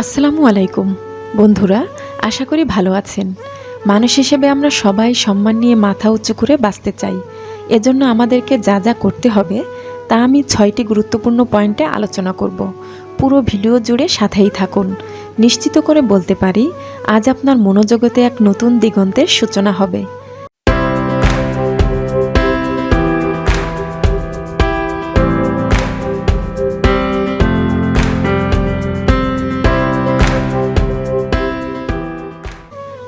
আসসালামু আলাইকুম। বন্ধুরা, আশা করি ভালো আছেন। মানুষ হিসেবে আমরা সবাই সম্মান নিয়ে মাথা উঁচু করে বাঁচতে চাই। এজন্য আমাদেরকে যা যা করতে হবে, তা আমি ছয়টি গুরুত্বপূর্ণ পয়েন্টে আলোচনা করব। পুরো ভিডিও জুড়ে সাথেই থাকুন। নিশ্চিত করে বলতে পারি, আজ আপনার মনোজগতে এক নতুন দিগন্তের সূচনা হবে।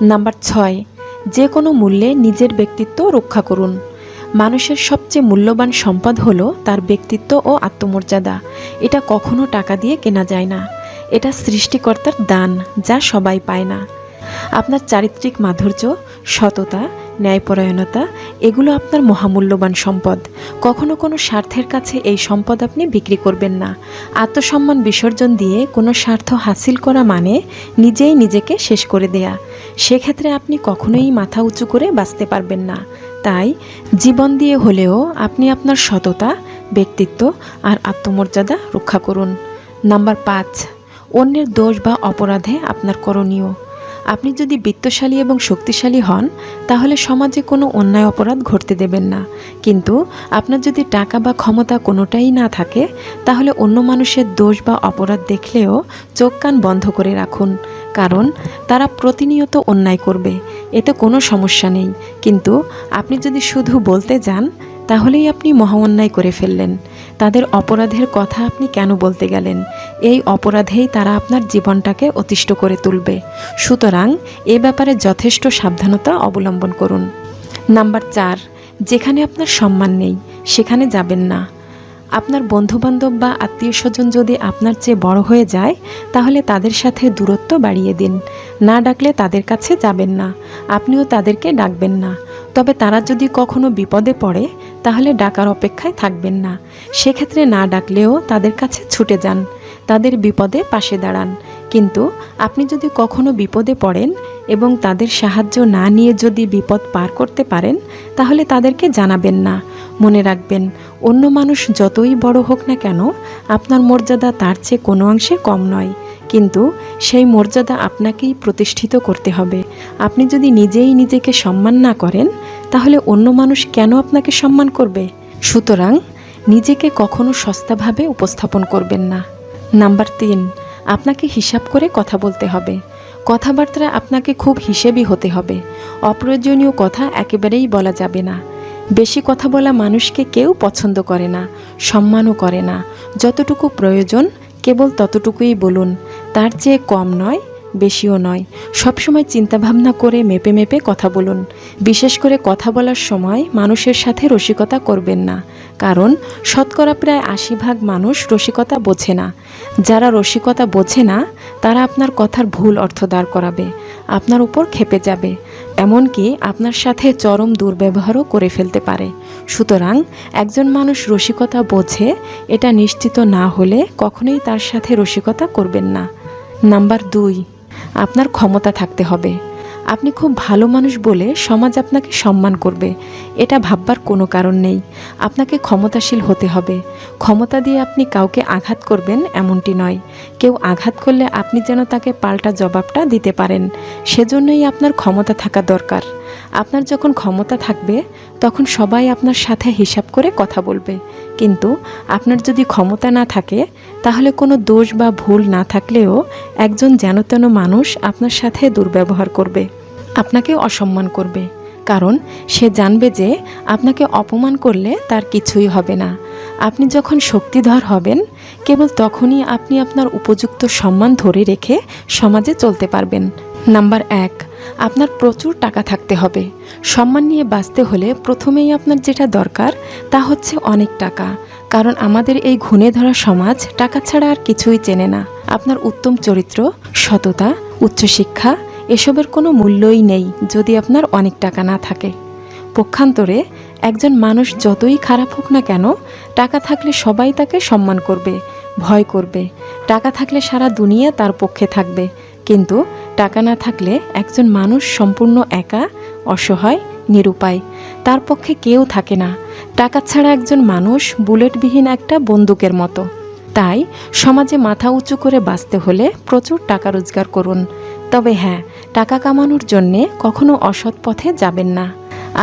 নাম্বার ছয়, যে কোনো মূল্যে নিজের ব্যক্তিত্ব রক্ষা করুন। মানুষের সবচেয়ে মূল্যবান সম্পদ হলো তার ব্যক্তিত্ব ও আত্মমর্যাদা। এটা কখনো টাকা দিয়ে কেনা যায় না। এটা সৃষ্টিকর্তার দান, যা সবাই পায় না। আপনার চারিত্রিক মাধুর্য, সততা ন্যায়পরায়ণতা, এগুলো আপনার মহামূল্যবান সম্পদ। কখনো কোনো স্বার্থের কাছে এই সম্পদ আপনি বিক্রি করবেন না। আত্মসম্মান বিসর্জন দিয়ে কোনো স্বার্থ হাসিল করা মানে নিজেই নিজেকে শেষ করে দেয়া। সেক্ষেত্রে আপনি কখনোই মাথা উঁচু করে বাঁচতে পারবেন না। তাই, জীবন দিয়ে হলেও আপনি আপনার সততা, ব্যক্তিত্ব আর আত্মমর্যাদা রক্ষা করুন। নাম্বার পাঁচ, অন্যের দোষ বা অপরাধে আপনার করণীয়। আপনি যদি বিত্তশালী এবং শক্তিশালী হন, তাহলে সমাজে কোনো অন্যায় অপরাধ ঘটতে দেবেন না। কিন্তু আপনার যদি টাকা বা ক্ষমতা কোনোটাই না থাকে, তাহলে অন্য মানুষের দোষ বা অপরাধ দেখলেও চোখ কান বন্ধ করে রাখুন। কারণ তারা প্রতিনিয়ত অন্যায় করবে, এতে কোনো সমস্যা নেই। কিন্তু আপনি যদি শুধু বলতে যান তাহলেই আপনি মহা অন্যায় করে ফেললেন। তাদের অপরাধের কথা আপনি কেন বলতে গেলেন? এই অপরাধেই তারা আপনার জীবনটাকে অতিষ্ঠ করে তুলবে। সুতরাং এ ব্যাপারে যথেষ্ট সাবধানতা অবলম্বন করুন। নাম্বার চার, যেখানে আপনার সম্মান নেই, সেখানে যাবেন না। আপনার বন্ধুবান্ধব বা আত্মীয় স্বজন যদি আপনার চেয়ে বড় হয়ে যায়, তাহলে তাদের সাথে দূরত্ব বাড়িয়ে দিন। না ডাকলে তাদের কাছে যাবেন না। আপনিও তাদেরকে ডাকবেন না। তবে তারা যদি কখনো বিপদে পড়ে তাহলে ডাকার অপেক্ষায় থাকবেন না। সেক্ষেত্রে না ডাকলেও তাদের কাছে ছুটে যান, তাদের বিপদে পাশে দাঁড়ান। কিন্তু আপনি যদি কখনো বিপদে পড়েন এবং তাদের সাহায্য না নিয়ে যদি বিপদ পার করতে পারেন, তাহলে তাদেরকে জানাবেন না। মনে রাখবেন, অন্য মানুষ যতই বড় হোক না কেন, আপনার মর্যাদা তার চেয়ে কোনো অংশে কম নয়। কিন্তু সেই মর্যাদা আপনাকেই প্রতিষ্ঠিত করতে হবে। আপনি যদি নিজেই নিজেকে সম্মান না করেন তাহলে অন্য মানুষ কেন আপনাকে সম্মান করবে? সুতরাং নিজেকে কখনো সস্তাভাবে উপস্থাপন করবেন না। নাম্বার তিন, আপনাকে হিসাব করে কথা বলতে হবে। কথাবার্তা আপনাকে খুব হিসেবি হতে হবে। অপ্রয়োজনীয় কথা একেবারেই বলা যাবে না। বেশি কথা বলা মানুষকে কেউ পছন্দ করে না, সম্মানও করে না। যতটুকু প্রয়োজন, কেবল ততটুকুই বলুন। তার চেয়ে কম নয় বেশিও নয়। সবসময় চিন্তাভাবনা করে মেপে মেপে কথা বলুন। বিশেষ করে কথা বলার সময় মানুষের সাথে রসিকতা করবেন না। কারণ শতকরা প্রায় আশি ভাগ মানুষ রসিকতা বোঝে না। যারা রসিকতা বোঝে না, তারা আপনার কথার ভুল অর্থ দাঁড় করাবে, আপনার উপর খেপে যাবে। এমনকি আপনার সাথে চরম দুর্ব্যবহারও করে ফেলতে পারে। সুতরাং একজন মানুষ রসিকতা বোঝে, এটা নিশ্চিত না হলে কখনোই তার সাথে রসিকতা করবেন না। নাম্বার দুই আপনার ক্ষমতা থাকতে হবে। আপনি খুব ভালো মানুষ বলে সমাজ আপনাকে সম্মান করবে। এটা ভাববার কোনো কারণ নেই। আপনাকে ক্ষমতাশীল হতে হবে। ক্ষমতা দিয়ে আপনি কাউকে আঘাত করবেন এমনটি নয়। কেউ আঘাত করলে আপনি যেন তাকে পাল্টা জবাবটা দিতে পারেন। সেজন্যই আপনার ক্ষমতা থাকা দরকার। আপনার যখন ক্ষমতা থাকবে, তখন সবাই আপনার সাথে হিসাব করে কথা বলবে। কিন্তু আপনার যদি ক্ষমতা না থাকে তাহলে কোনো দোষ বা ভুল না থাকলেও একজন যেন তেন মানুষ আপনার সাথে দুর্ব্যবহার করবে, আপনাকে অসম্মান করবে। কারণ সে জানবে যে আপনাকে অপমান করলে তার কিছুই হবে না। আপনি যখন শক্তিধর হবেন, কেবল তখনই আপনি আপনার উপযুক্ত সম্মান ধরে রেখে সমাজে চলতে পারবেন। নাম্বার এক আপনার প্রচুর টাকা থাকতে হবে। সম্মান নিয়ে বাঁচতে হলে প্রথমেই আপনার যেটা দরকার তা হচ্ছে অনেক টাকা। কারণ আমাদের এই ঘুণে ধরা সমাজ টাকা ছাড়া আর কিছুই চেনে না। আপনার উত্তম চরিত্র, সততা, উচ্চশিক্ষা এসবের কোনো মূল্যই নেই যদি আপনার অনেক টাকা না থাকে। পক্ষান্তরে একজন মানুষ যতই খারাপ হোক না কেন, টাকা থাকলে সবাই তাকে সম্মান করবে, ভয় করবে। টাকা থাকলে সারা দুনিয়া তার পক্ষে থাকবে। কিন্তু টাকা না থাকলে একজন মানুষ সম্পূর্ণ একা, অসহায়, নিরুপায়। তার পক্ষে কেউ থাকে না। টাকা ছাড়া একজন মানুষ বুলেটবিহীন একটা বন্দুকের মতো। তাই সমাজে মাথা উঁচু করে বাঁচতে হলে প্রচুর টাকা রোজগার করুন। তবে হ্যাঁ টাকা কামানোর জন্যে কখনো অসৎ পথে যাবেন না।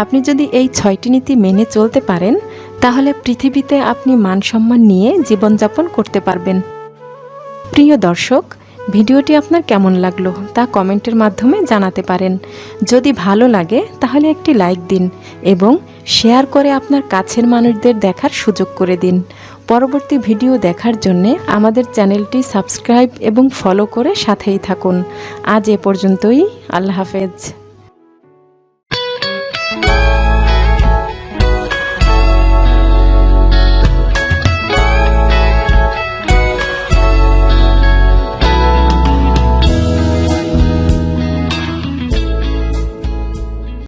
আপনি যদি এই ছয়টি নীতি মেনে চলতে পারেন, তাহলে পৃথিবীতে আপনি মান সম্মান নিয়ে জীবনযাপন করতে পারবেন। প্রিয় দর্শক ভিডিওটি আপনার কেমন লাগল তা কমেন্টের মাধ্যমে জানাতে পারেন। যদি ভালো লাগে, তাহলে একটি লাইক দিন এবং শেয়ার করে আপনার কাছের মানুষদের দেখার সুযোগ করে দিন। পরবর্তী ভিডিও দেখার জন্যে আমাদের চ্যানেলটি সাবস্ক্রাইব এবং ফলো করে সাথেই থাকুন। আজ এ পর্যন্তই, আল্লাহ হাফেজ।